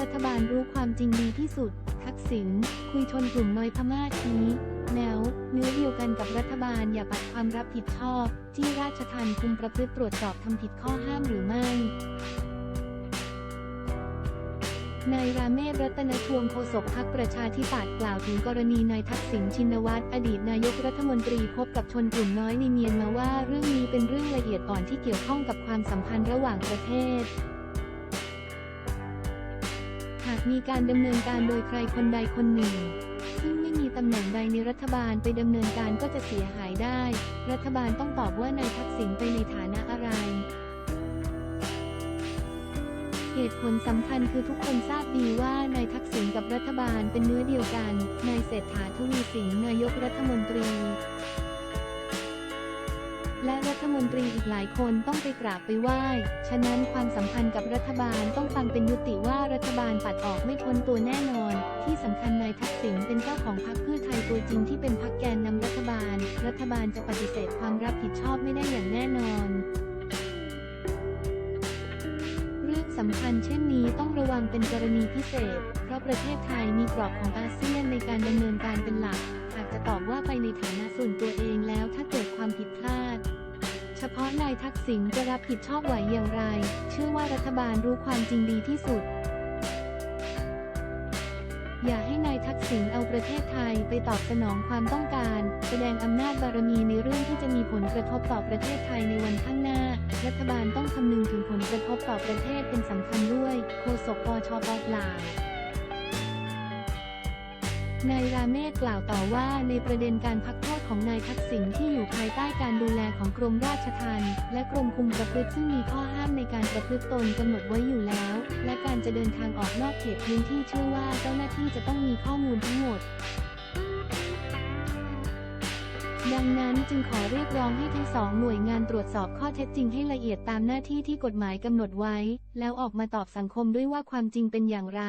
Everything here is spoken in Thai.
รัฐบาลรู้ความจริงดีที่สุด ทักษิณคุยชนกลุ่มน้อยพม่าชี้แนวเนื้อเดียวกันกับรัฐบาลอย่าปัดความรับผิดชอบ ที่ราชทัณฑ์คุมประพฤติตรวจสอบทำผิดข้อห้ามหรือไม่นายราเมศรัตนทวงโฆษกพรรคประชาธิปัตย์กล่าวถึงกรณีนายทักษิณชินวัตรอดีตนายกรัฐมนตรีพบกับชนกลุ่มน้อยในเมียนมาว่าเรื่องนี้เป็นเรื่องละเอียดอ่อนที่เกี่ยวข้องกับความสัมพันธ์ระหว่างประเทศากมีการดำเนินการโดยใครคนใดคนหนึ่ง ซึ่งไม่มีตำแหน่งใดในรัฐบาลไปดำเนินการก็จะเสียหายได้ รัฐบาลต้องตอบว่านายทักษิณไปในฐานะอะไร เหตุผลสำคัญคือทุกคนทราบดีว่านายทักษิณกับรัฐบาลเป็นเนื้อเดียวกัน นายเศรษฐาทวีสินนายกรัฐมนตรี และรัฐมนตรีอีกหลายคนต้องไปกราบไปไหว้ ฉะนั้นความสัมพันธ์กับรัฐบาลต้องฟังเป็นยุติว่ารัฐบาลปัดออกไม่พ้นตัวแน่นอน ที่สำคัญนายทักษิณเป็นเจ้าของพรรคเพื่อไทยตัวจริงที่เป็นพรรคแกนนำรัฐบาล รัฐบาลจะปฏิเสธความรับผิดชอบไม่ได้อย่างแน่นอนเรื่องสำคัญเช่นนี้ต้องระวังเป็นกรณีพิเศษ เพราะประเทศไทยมีกรอบของอาเซียนในการดำเนินการเป็นหลัก หากจะตอบว่าไปในฐานะส่วนตัวเองแล้วถ้า พาะนายทักษิณจะรับผิดชอบไหวอย่างไร เชื่อว่ารัฐบาลรู้ความจริงดีที่สุด อย่าให้นายทักษิณเอาประเทศไทยไปตอบสนองความต้องการ แสดงอำนาจบารมีในเรื่องที่จะมีผลกระทบต่อประเทศไทยในวันข้างหน้า รัฐบาลต้องคำนึงถึงผลกระทบต่อประเทศเป็นสำคัญด้วย โฆษกปชปกล่าว นายราเมศกล่าวต่อว่าในประเด็นการพักโทษของนายทักษิณที่อยู่ภายใต้การดูแลของกรมราชทัณฑ์และกรมคุมประพฤติซึ่งมีข้อห้ามในการประพฤติตนกำหนดไว้อยู่แล้ว และการจะเดินทางออกนอกเขตพื้นที่เชื่อว่าเจ้าหน้าที่จะต้องมีข้อมูลทั้งหมดดังนั้นจึงขอเรียกร้องให้ทั้งสองหน่วยงานตรวจสอบข้อเท็จจริงให้ละเอียดตามหน้าที่ที่กฎหมายกำหนดไว้ แล้วออกมาตอบสังคมด้วยว่าความจริงเป็นอย่างไร